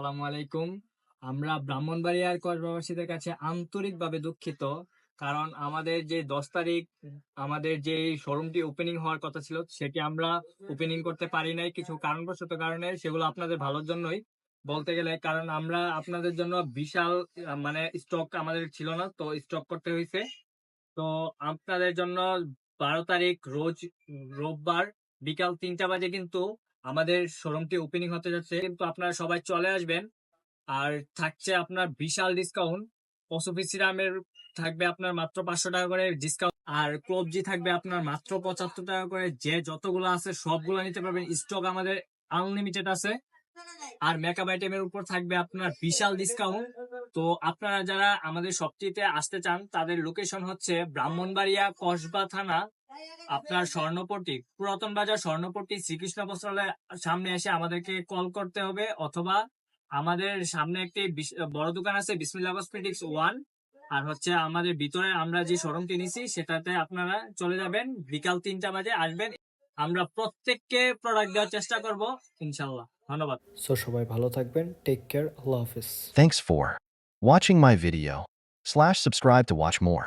আসসালামু আলাইকুম। আমরা ব্রাহ্মণবাড়িয়ার কসবাবাসীদের কাছে আন্তরিকভাবে দুঃখিত, কারণ আমাদের যে দশ তারিখ, আমাদের যে শোরুমটি ওপেনিং হওয়ার কথা ছিল, সেটি আমরা ওপেনিং করতে পারি নাই কিছু কারণবশত কারণে, সেগুলো আপনাদের ভালোর জন্যই। বলতে গেলে, কারণ আমরা আপনাদের জন্য বিশাল মানে স্টক আমাদের ছিল না, তো স্টক করতে হয়েছে। তো আপনাদের জন্য বারো তারিখ রোজ রোববার বিকাল তিনটা বাজে কিন্তু আমাদের শোরুমটি ওপেনিং হতে যাচ্ছে, কিন্তু আপনারা সবাই চলে আসবেন। আর থাকছে আপনার বিশাল ডিসকাউন্ট পশুপি সিরামের থাকবে আপনার মাত্র পাঁচশো টাকা করে ডিসকাউন্ট আর ক্লোবজি থাকবে আপনার মাত্র পঁচাত্তর টাকা করে। যে যতগুলো আছে সবগুলো নিতে পারবেন। স্টক আমাদের আনলিমিটেড আছে। আর মেকআপ আইটেমের উপর থাকবে আপনার বিশাল ডিসকাউন্ট তো আপনারা যারা আমাদের সবচেয়ে আসতে চান, তাদের লোকেশন হচ্ছে ব্রাহ্মণবাড়িয়া কসবা থানা। আপনার স্বর্ণপট্টি পুরাতন বাজার স্বর্ণপট্টি শ্রীকৃষ্ণ বস্ত্রালয়ের সামনে এসে আমাদেরকে কল করতে হবে অথবা আমাদের সামনে একটি বড় দোকান আছে বিসমিল্লা কসমেটিক্স ওয়ান আর হচ্ছে আমাদের ভিতরে আমরা যে শোরুমটি নিছি সেটাতে আপনারা চলে যাবেন। বিকাল তিনটা বাজে আসবেন। আমরা প্রত্যেককে প্রোডাক্ট দেওয়ার চেষ্টা করব ইনশাল্লাহ ধন্যবাদ। সো সবাই ভালো থাকবেন। টেক কেয়ার আল্লাহ হাফিজ। Thanks for watching my video Slash subscribe to watch more.